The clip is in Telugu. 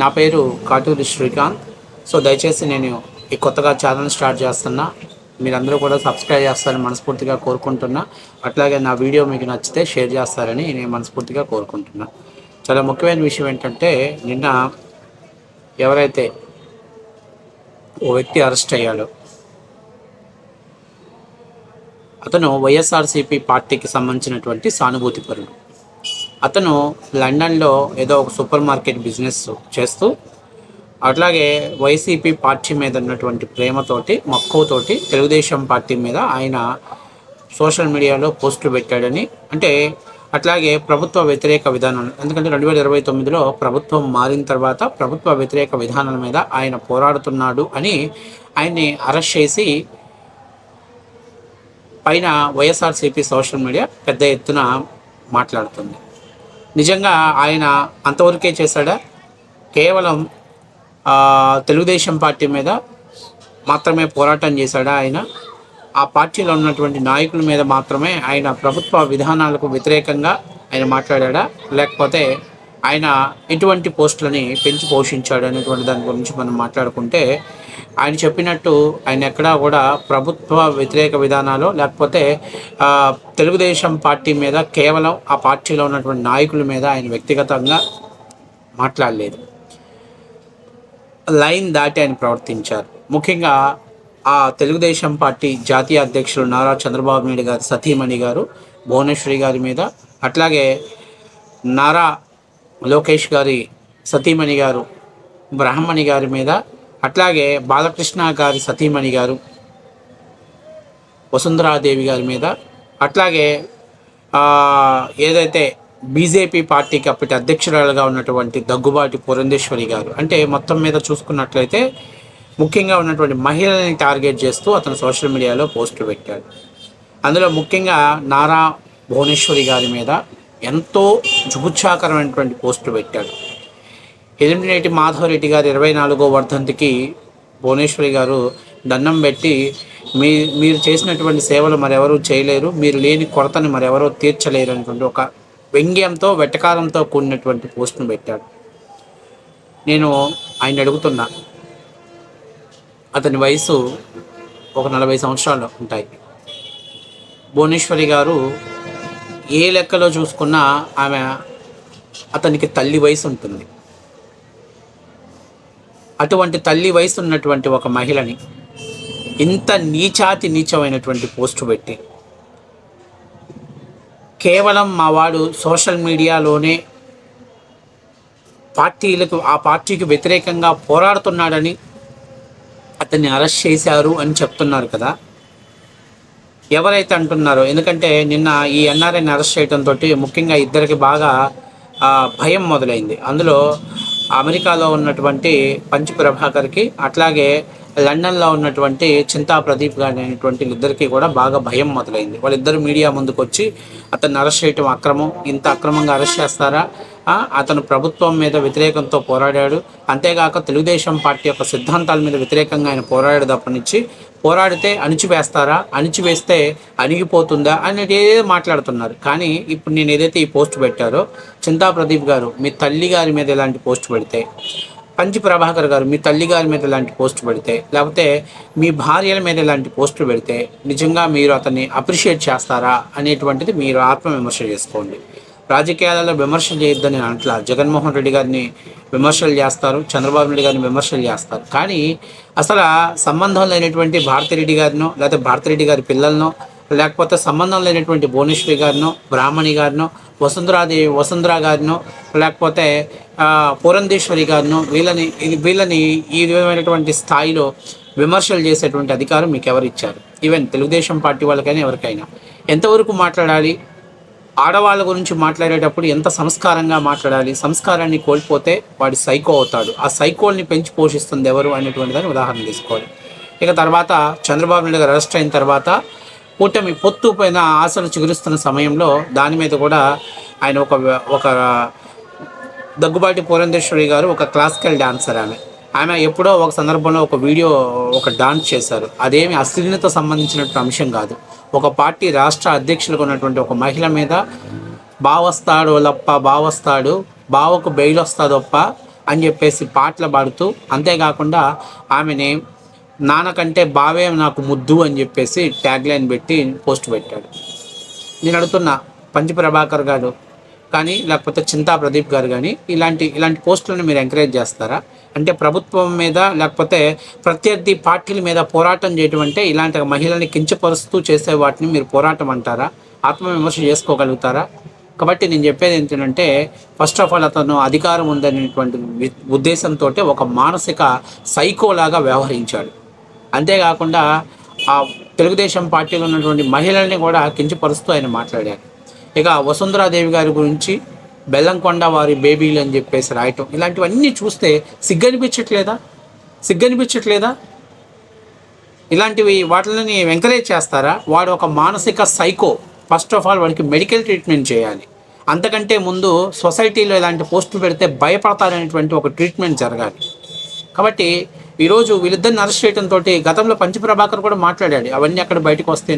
నా పేరు కాటూరి శ్రీకాంత్. సో దయచేసి నేను ఈ కొత్తగా ఛానల్ స్టార్ట్ చేస్తున్నా. మీరందరూ కూడా సబ్స్క్రైబ్ చేస్తారని మనస్ఫూర్తిగా కోరుకుంటున్నా. అట్లాగే నా వీడియో మీకు నచ్చితే షేర్ చేస్తారని నేను మనస్ఫూర్తిగా కోరుకుంటున్నా. చాలా ముఖ్యమైన విషయం ఏంటంటే నిన్న ఎవరైతే ఓ వ్యక్తి అరెస్ట్ అయ్యాడో అతను వైఎస్ఆర్సీపీ పార్టీకి సంబంధించినటువంటి సానుభూతిపరుడు అతను లండన్లో ఏదో ఒక సూపర్ మార్కెట్ బిజినెస్ చేస్తూ అట్లాగే వైసీపీ పార్టీ మీద ఉన్నటువంటి ప్రేమతోటి మక్కువతోటి తెలుగుదేశం పార్టీ మీద ఆయన సోషల్ మీడియాలో పోస్టులు పెట్టాడని అంటే అట్లాగే ప్రభుత్వ వ్యతిరేక విధానం ఎందుకంటే రెండు వేల ఇరవై తొమ్మిదిలో ప్రభుత్వం మారిన తర్వాత ప్రభుత్వ వ్యతిరేక విధానాల మీద ఆయన పోరాడుతున్నాడు అని ఆయన్ని అరెస్ట్ చేసి పైన వైఎస్ఆర్సీపీ సోషల్ మీడియా పెద్ద ఎత్తున మాట్లాడుతుంది. నిజంగా ఆయన అంతవరకే చేశాడా? కేవలం తెలుగుదేశం పార్టీ మీద మాత్రమే పోరాటం చేశాడా ఆయన? ఆ పార్టీలో ఉన్నటువంటి నాయకుల మీద మాత్రమే ఆయన ప్రభుత్వ విధానాలకు వ్యతిరేకంగా ఆయన మాట్లాడా లేకపోతే ఆయన ఎటువంటి పోస్టులని పెంచి పోషించాడు అనేటువంటి దాని గురించి మనం మాట్లాడుకుంటే ఆయన చెప్పినట్టు ఆయన ఎక్కడా కూడా ప్రభుత్వ వ్యతిరేక విధానాలు లేకపోతే తెలుగుదేశం పార్టీ మీద కేవలం ఆ పార్టీలో ఉన్నటువంటి నాయకుల మీద ఆయన వ్యక్తిగతంగా మాట్లాడలేదు. లైన్ దాటి ఆయన ప్రవర్తించారు. ముఖ్యంగా ఆ తెలుగుదేశం పార్టీ జాతీయ అధ్యక్షులు నారా చంద్రబాబు నాయుడు గారు సతీమణి గారు భువనేశ్వరి గారి మీద అట్లాగే నారా లోకేష్ గారి సతీమణి గారు బ్రహ్మణి గారి మీద అట్లాగే బాలకృష్ణ గారి సతీమణి గారు వసుంధరాదేవి గారి మీద అట్లాగే ఏదైతే బీజేపీ పార్టీకి అప్పటి అధ్యక్షురాలుగా ఉన్నటువంటి దగ్గుబాటి పురంధేశ్వరి గారు అంటే మొత్తం మీద చూసుకున్నట్లయితే ముఖ్యంగా ఉన్నటువంటి మహిళల్ని టార్గెట్ చేస్తూ అతను సోషల్ మీడియాలో పోస్టులు పెట్టాడు. అందులో ముఖ్యంగా నారా భువనేశ్వరి గారి మీద ఎంతో జుగుత్సాకరమైనటువంటి పోస్టు పెట్టాడు. ఎదుటినేటి మాధవరెడ్డి గారు ఇరవై నాలుగో వర్ధంతికి భువనేశ్వరి గారు దండం పెట్టి మీ మీరు చేసినటువంటి సేవలు మరెవరూ చేయలేరు మీరు లేని కొరతని మరెవరూ తీర్చలేరు అనేటువంటి ఒక వ్యంగ్యంతో వెటకారంతో కూడినటువంటి పోస్టును పెట్టాడు. నేను ఆయన అడుగుతున్నా అతని వయసు ఒక నలభై సంవత్సరాలు ఉంటాయి. భువనేశ్వరి గారు ఏ లెక్కలో చూసుకున్నా ఆమె అతనికి తల్లి వయసు ఉంటుంది. అటువంటి తల్లి వయసు ఉన్నటువంటి ఒక మహిళని ఇంత నీచాతి నీచమైనటువంటి పోస్టు పెట్టి కేవలం మా వాడు సోషల్ మీడియాలోనే పార్టీలకు ఆ పార్టీకి వ్యతిరేకంగా పోరాడుతున్నాడని అతన్ని అరెస్ట్ చేశారు అని చెప్తున్నారు కదా. ఎవరైతే అంటున్నారో ఎందుకంటే నిన్న ఈ ఎన్ఆర్ఐని అరెస్ట్ చేయడంతో ముఖ్యంగా ఇద్దరికి బాగా భయం మొదలైంది. అందులో అమెరికాలో ఉన్నటువంటి పంచ్ ప్రభాకర్కి అట్లాగే లండన్లో ఉన్నటువంటి చింతా ప్రదీప్ గారి అనేటువంటి ఇద్దరికి కూడా బాగా భయం మొదలైంది. వాళ్ళిద్దరు మీడియా ముందుకు వచ్చి అతన్ని అరెస్ట్ చేయటం అక్రమం. ఇంత అక్రమంగా అరెస్ట్ చేస్తారా? అతను ప్రభుత్వం మీద వ్యతిరేకంతో పోరాడాడు. అంతేగాక తెలుగుదేశం పార్టీ యొక్క సిద్ధాంతాల మీద వ్యతిరేకంగా ఆయన పోరాడాడు తప్పనిచ్చి పోరాడితే అణిచివేస్తారా? అణిచివేస్తే అణిగిపోతుందా? అనేది ఏదో మాట్లాడుతున్నారు. కానీ ఇప్పుడు నేను ఏదైతే ఈ పోస్ట్ పెట్టారో చింతా ప్రదీప్ గారు మీ తల్లి గారి మీద ఇలాంటి పోస్ట్ పెడితే పంచి ప్రభాకర్ గారు మీ తల్లి గారి మీద ఇలాంటి పోస్ట్ పెడితే లేకపోతే మీ భార్యల మీద ఇలాంటి పోస్ట్ పెడితే నిజంగా మీరు అతన్ని అప్రిషియేట్ చేస్తారా? అనేటువంటిది మీరు ఆత్మవిమర్శ చేసుకోండి. రాజకీయాలలో విమర్శలు చేయొద్దని నేను జగన్మోహన్ రెడ్డి గారిని విమర్శలు చేస్తారు చంద్రబాబు నాయుడు గారిని విమర్శలు చేస్తారు. కానీ అసలు సంబంధం లేనటువంటి భారతిరెడ్డి గారినో లేకపోతే భారతిరెడ్డి గారి పిల్లలనో లేకపోతే సంబంధం లేనటువంటి భువనేశ్వరి గారినో బ్రాహ్మణి గారినో వసుంధరాదేవి వసుంధరా గారినో లేకపోతే పురంధేశ్వరి గారినో వీళ్ళని వీళ్ళని ఈ విధమైనటువంటి స్థాయిలో విమర్శలు చేసేటువంటి అధికారం మీకు ఎవరు ఇచ్చారు ఈవెన్ తెలుగుదేశం పార్టీ వాళ్ళకైనా ఎవరికైనా. ఎంతవరకు మాట్లాడాలి? ఆడవాళ్ళ గురించి మాట్లాడేటప్పుడు ఎంత సంస్కారంగా మాట్లాడాలి సంస్కారాన్ని కోల్పోతే వాడి సైకో అవుతాడు. ఆ సైకోల్ని పెంచి పోషిస్తుంది ఎవరు అనేటువంటి దాన్ని ఉదాహరణ తీసుకోవాలి. ఇక తర్వాత చంద్రబాబు నాయుడు గారు అరెస్ట్ అయిన తర్వాత కూటమి పొత్తు పైన ఆశలు చిగురిస్తున్న సమయంలో దాని మీద కూడా ఆయన ఒక ఒక దగ్గుబాటి పురంధేశ్వరి గారు ఒక క్లాసికల్ డాన్సర్ ఆమె. ఆమె ఎప్పుడో ఒక సందర్భంలో ఒక వీడియో ఒక డాన్స్ చేశారు. అదేమి అశ్లీలతో సంబంధించినటువంటి అంశం కాదు. ఒక పార్టీ రాష్ట్ర అధ్యక్షులుగా ఉన్నటువంటి ఒక మహిళ మీద బావస్తాడు లప్ప బావస్తాడు బావకు బెయిల్ వస్తాదొప్ప అని చెప్పేసి పాటలు పాడుతూ అంతేకాకుండా ఆమెని నాన్నకంటే బావే నాకు ముద్దు అని చెప్పేసి ట్యాగ్ లైన్ పెట్టి పోస్ట్ పెట్టాడు. నేను అడుగుతున్నా పంచి ప్రభాకర్ గారు కానీ లేకపోతే చింతా ప్రదీప్ గారు కానీ ఇలాంటి ఇలాంటి పోస్టులను మీరు ఎంకరేజ్ చేస్తారా? అంటే ప్రభుత్వం మీద లేకపోతే ప్రత్యర్థి పార్టీల మీద పోరాటం చేయటం అంటే ఇలాంటి మహిళల్ని కించపరుస్తూ చేసే వాటిని మీరు పోరాటం అంటారా? ఆత్మవిమర్శ చేసుకోగలుగుతారా? కాబట్టి నేను చెప్పేది ఏంటంటే ఫస్ట్ ఆఫ్ ఆల్ అతను అధికారం ఉందనేటువంటి ఉద్దేశంతో ఒక మానసిక సైకోలాగా వ్యవహరించాడు. అంతేకాకుండా ఆ తెలుగుదేశం పార్టీలో ఉన్నటువంటి మహిళల్ని కూడా కించపరుస్తూ ఆయన మాట్లాడారు ఇక వసుంధరాదేవి గారి గురించి బెల్లంకొండ వారి బేబీలు అని చెప్పేసి రాయటం ఇలాంటివన్నీ చూస్తే సిగ్గనిపించట్లేదా? సిగ్గనిపించట్లేదా? ఇలాంటివి వాటిని ఎంకరేజ్ చేస్తారా? వాడు ఒక మానసిక సైకో ఫస్ట్ ఆఫ్ ఆల్ వాడికి మెడికల్ ట్రీట్మెంట్ చేయాలి. అంతకంటే ముందు సొసైటీలో ఇలాంటి పోస్టులు పెడితే భయపడతారనేటువంటి ఒక ట్రీట్మెంట్ జరగాలి. కాబట్టి ఈరోజు వీళ్ళిద్దరిని అరెస్ట్ చేయడంతో గతంలో పంచ ప్రభాకర్ కూడా మాట్లాడాడు అవన్నీ అక్కడ బయటకు వస్తే